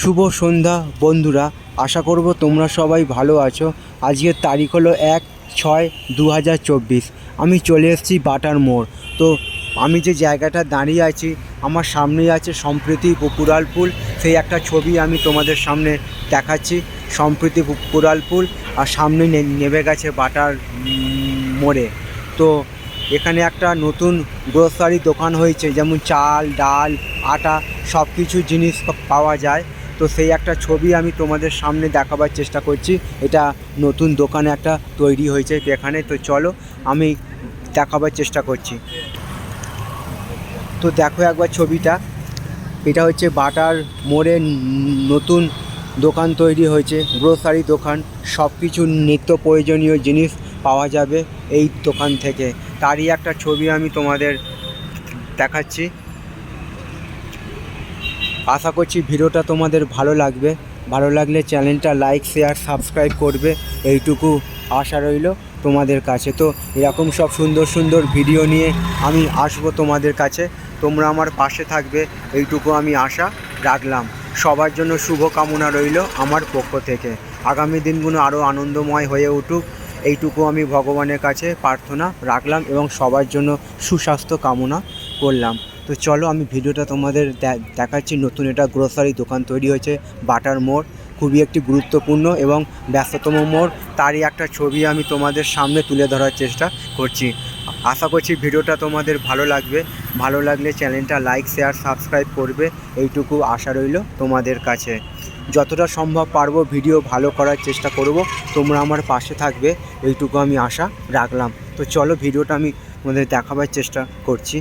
শুভ সন্ধ্যা, বন্ধুরা। আশা করব তোমরা সবাই ভালো আছো। আজকের তারিখ হলো এক ছয় দু আমি চলে এসেছি বাটার মোড়। তো আমি যে জায়গাটা দাঁড়িয়ে আছি, আমার সামনেই আছে সম্প্রীতি পুকুরালপুল সেই একটা ছবি আমি তোমাদের সামনে দেখাচ্ছি, সম্প্রীতি পুকুরালপুল আর সামনে নেমে গেছে বাটার মোড়ে। তো এখানে একটা নতুন গ্রোসারি দোকান হয়েছে, যেমন চাল, ডাল, আটা সব কিছু জিনিস পাওয়া যায়। তো সেই একটা ছবি আমি তোমাদের সামনে দেখাবার চেষ্টা করছি। এটা নতুন দোকানে একটা তৈরি হয়েছে এখানে তো চলো, আমি দেখাবার চেষ্টা করছি। তো দেখো একবার ছবিটা। এটা হচ্ছে বাটার মোড়ে নতুন দোকান তৈরি হয়েছে, গ্রোসারি দোকান। সব কিছু নিত্য প্রয়োজনীয় জিনিস পাওয়া যাবে এই দোকান থেকে। তারই একটা ছবি আমি তোমাদের দেখাচ্ছি। আশা করছি ভিডিওটা তোমাদের ভালো লাগবে। ভালো লাগলে চ্যানেলটা লাইক, শেয়ার, সাবস্ক্রাইব করবে। এইটুকু আশা রইল তোমাদের কাছে। তো এরকম সব সুন্দর সুন্দর ভিডিও নিয়ে আমি আসব তোমাদের কাছে। তোমরা আমার পাশে থাকবে, এইটুকু আমি আশা রাখলাম। সবার জন্য শুভ কামনা রইল আমার পক্ষ থেকে। আগামী দিনগুলো আরও আনন্দময় হয়ে উঠুক। এইটুকু আমি ভগবানের কাছে প্রার্থনা রাখলাম এবং সবার জন্য সুস্বাস্থ্য কামনা করলাম। তো চলো আমি ভিডিওটা তোমাদের দেখাচ্ছি। নতুন এটা গ্রোসারি দোকান তৈরি হয়েছে, বাটার মোড়। খুবই একটি গুরুত্বপূর্ণ এবং ব্যস্ততম মোড়। তারই একটা ছবি আমি তোমাদের সামনে তুলে ধরার চেষ্টা করছি। আশা করছি ভিডিওটা তোমাদের ভালো লাগবে। ভালো লাগলে চ্যানেলটা লাইক, শেয়ার, সাবস্ক্রাইব করবে। এইটুকু আশা রইল তোমাদের কাছে। যতটা সম্ভব পারব ভিডিও ভালো করার চেষ্টা করব। তোমরা আমার পাশে থাকবে। এইটুকু আমি আশা রাখলাম। তো চলো ভিডিওটা আমি তোমাদের দেখাবার চেষ্টা করছি।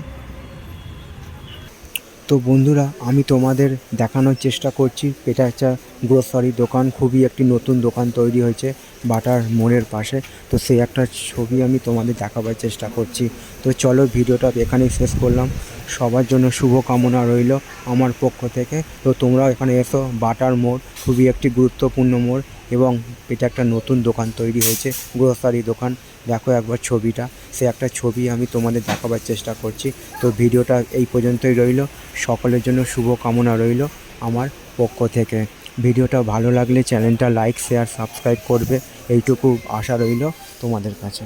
তো বন্ধুরা, আমি তোমাদের দেখানোর চেষ্টা করছি। একটা গ্রোসারি দোকান, খুবই একটি নতুন দোকান তৈরি হয়েছে বাটার মোড়ের পাশে। তো সেই একটা ছবি আমি তোমাদের দেখাবার চেষ্টা করছি। তো চলো ভিডিওটা এখানেই শেষ করলাম। সবার জন্য শুভ কামনা রইল আমার পক্ষ থেকে। তো তোমরাও এখানে এসো, বাটার মোড় খুবই একটি গুরুত্বপূর্ণ মোড়। এবং এটা একটা নতুন দোকান তৈরি হয়েছে গ্রোসারি দোকান। দেখো একবার ছবিটা, সে একটা ছবি আমি তোমাদের দেখাবার চেষ্টা করছি। তো ভিডিওটা এই পর্যন্তই রইল। সকলের জন্য শুভ কামনা রইল আমার পক্ষ থেকে। ভিডিওটা ভালো লাগলে চ্যানেলটা লাইক শেয়ার সাবস্ক্রাইব করবে। এইটুকু আশা রইল তোমাদের কাছে।